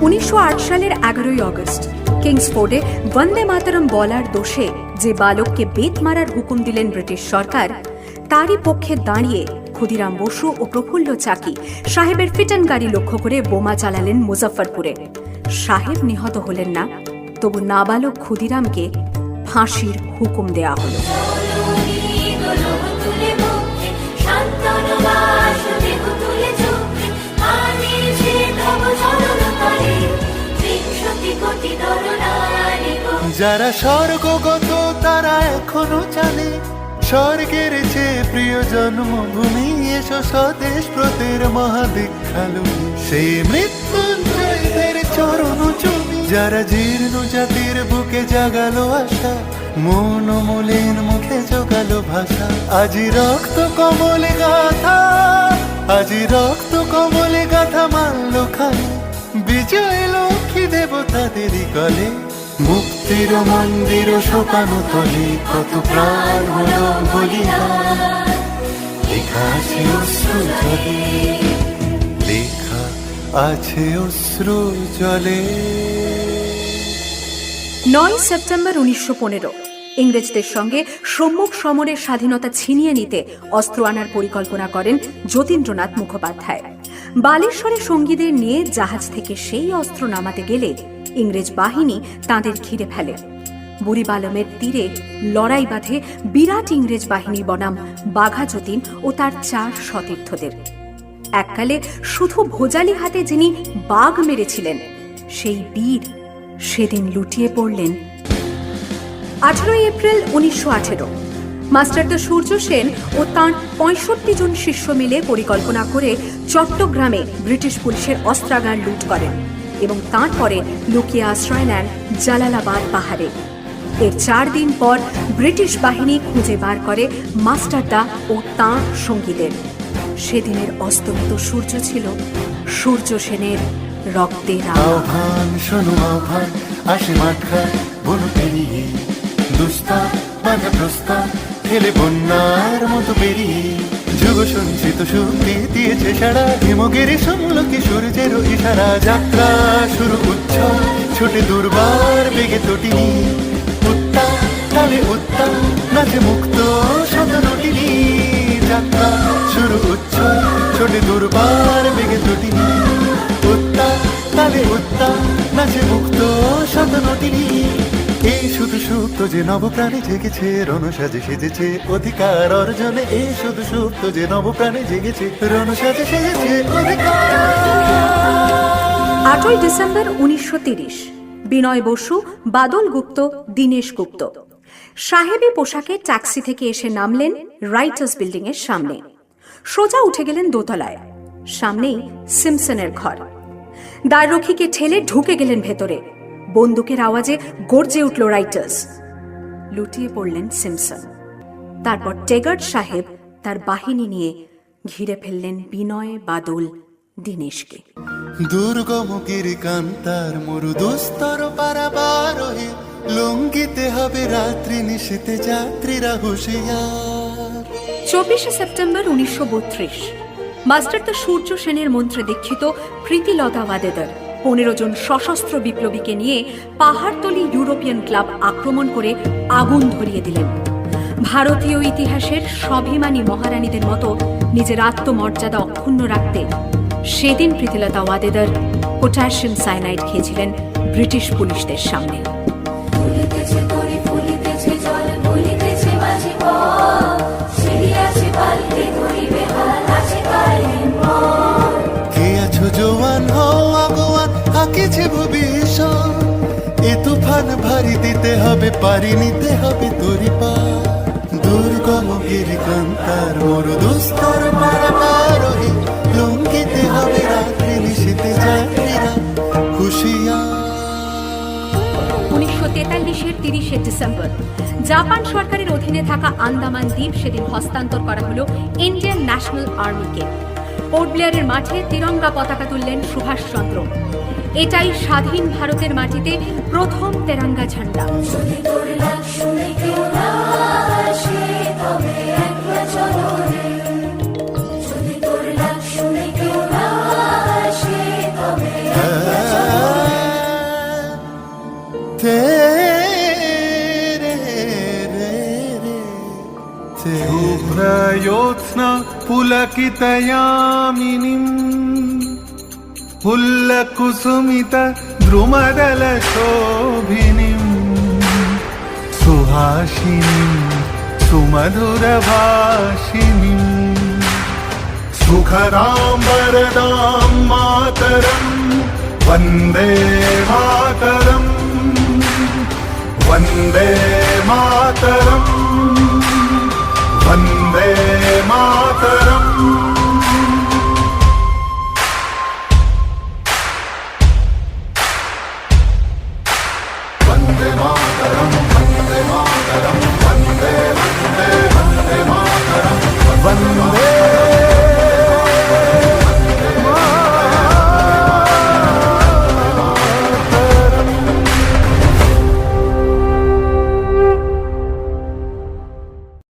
উনিশশো সালের এগারোই অগস্ট কিংসফোর্ডে বন্দে মাতরম বলার দোষে যে বালককে বেত মারার হুকুম দিলেন ব্রিটিশ সরকার, তারই পক্ষে দাঁড়িয়ে ক্ষুদিরাম বসু ও প্রফুল্ল চাকি সাহেবের ফিটন গাড়ি লক্ষ্য করে বোমা চালালেন মুজফ্ফরপুরে। সাহেব নিহত হলেন না, তবু নাবালক ক্ষুদিরামকে ফাঁসির হুকুম দেয়া হলো। যারা স্বর্গগত, তারা এখনও জানে, স্বর্গের চেয়ে প্রিয় জন্মভূমি এসো স্বদেশ প্রতের মহাদীক্ষালু। সেই মৃত্যুঞ্জয়দের চরণ চুমি, যারা জীর্ণ জাতির বুকে জাগালো আশা মন মলিন মুখে জোগালো ভাষা। আজি রক্ত কমলে গাথা, আজি রক্ত কমলে গাথা মানল খালি বিজয় লক্ষ্মী দেবতাদেরই গলে মুক্তির মন্দির শোকানো তলে, কত প্রাণ হলো বলিদান লেখা আছে অশ্রু জলে, লেখা আছে অশ্রু জলে। নয় সেপ্টেম্বর উনিশশো পনেরো। ইংরেজদের সঙ্গে সম্মুখ সমরের স্বাধীনতা ছিনিয়ে নিতে অস্ত্র আনার পরিকল্পনা করেন যতীন্দ্রনাথ মুখোপাধ্যায়। বালেশ্বরে সঙ্গীদের নিয়ে জাহাজ থেকে সেই অস্ত্র নামাতে গেলে ইংরেজ বাহিনী তাঁদের ঘিরে ফেলে। বুড়িবালমের তীরে লড়াই বাঁধে বিরাট ইংরেজ বাহিনী বনাম বাঘা যতীন ও তার চার সতীর্থদের। এককালে শুধু ভোজালি হাতে যিনি বাঘ মেরেছিলেন, সেই বীর সেদিন লুটিয়ে পড়লেন। আঠারোই এপ্রিল উনিশশো আঠেরো। মাস্টারদা সূর্য সেন ও তাঁর পঁয়ষট্টি জন শিষ্য মিলে পরিকল্পনা করে চট্টগ্রামে ব্রিটিশ পুলিশের অস্ত্রাগার লুট করেন এবং তারপরে লুকিয়ে আশ্রয় নেন জালালাবাদ পাহাড়ে। এর চার দিন পর ব্রিটিশ বাহিনী খুঁজে বার করে মাস্টারদা ও তাঁর সঙ্গীদের। সেদিনের অস্তমিত সূর্য ছিল সূর্য সেনের রক্তের আভা। আহ্বান, শোনো আহ্বান, আসে মাঠা বন পেরিয়ে। দুস্তা বাধা প্রস্তাব ফেলে বন্যার মতো পেরিয়ে। যুগ সঞ্চিত শক্তি দিয়েছে সারা হিমগিরি সমলকে সূর্যের ইশারা। যাত্রা শুরু উচ্ছল ছোটে দুর্বার বেগে তটিনি উত্তা তালে উত্তা নাচে মুক্ত শত সুপ্ত যে নবপ্রাণে জেগেছে, রণসাজে সেজেছে অধিকার অর্জনে। এই শুধু সুপ্ত যে নবপ্রাণে জেগেছে, রণসাজে সেজেছে আটই ডিসেম্বর উনিশশো তিরিশ, বিনয় বসু, বাদল গুপ্ত, দীনেশ গুপ্ত। সাহেবী পোশাকে ট্যাক্সি থেকে এসে নামলেন রাইটার্স বিল্ডিং এর সামনে। সোজা উঠে গেলেন দোতলায়। সামনেই সিমসনের ঘর। দ্বাররক্ষীকে ঠেলে ঢুকে গেলেন ভেতরে। বন্দুকের আওয়াজে গর্জে উঠল রাইটার্স। লুটিয়ে পড়লেন সিমসন। তারপর টেগার্ড সাহেব তার বাহিনী নিয়ে ঘিরে ফেললেন বিনয় বাদল দীনেশকে। দুর্গম কান্তার মরু দুস্তর পারাবার লঙ্গিতে হবে রাত্রি নিশীতে যাত্রীরা হুঁশিয়ার। চব্বিশে সেপ্টেম্বর উনিশশো বত্রিশ মাস্টার দ্য সূর্য সেনের মন্ত্রে দীক্ষিত প্রীতিলতা ওয়াদেদার পনেরো জন সশস্ত্র বিপ্লবীকে নিয়ে পাহাড়তলি ইউরোপিয়ান ক্লাব আক্রমণ করে আগুন ধরিয়ে দিলেন। ভারতীয় ইতিহাসের স্বাভিমানী মহারানীদের মতো নিজের আত্মমর্যাদা অক্ষুণ্ণ রাখতে সেদিন প্রীতিলতা ওয়াদেদার পটাশিয়াম সাইনাইড খেয়েছিলেন ব্রিটিশ পুলিশদের সামনে। ফুলিতেছে জল, ফুলিতেছে মাঝি ভারী দিতে হবে, পারি নিতে হবে তরি পা দুর্গম কান্তার মরু, দুস্তর হে লঙ্গিতে হবে রাত্রি, নিশীতে যাত্রীরা হুঁশিয়ার উনিশশো তেতাল্লিশের তিরিশে ডিসেম্বর, জাপান সরকারের অধীনে থাকা আন্দামান দ্বীপ সেদিন হস্তান্তর করা হলো ইন্ডিয়ান ন্যাশনাল আর্মিকে। পোর্ট ব্লেয়ারের মাঠে তিরঙ্গা পতাকা তুললেন সুভাষচন্দ্র। এটাই স্বাধীন ভারতের মাটিতে প্রথম তেরাঙ্গা ঝান্ডা। शुभ्रयोत्स्न पुलकितयामिनीम् పుల్ల కుసుమిత ద్రుమదల శోభిని సుహాషిని సుమధుర భాషిని సుఖదాం వరదాం మాతరం వందే మాతరం వందే మాతరం వందే మాతరం. வந்தே மாதரம் வந்தே மாதரம் வந்தே வந்தே வந்தே மாதரம் வந்தே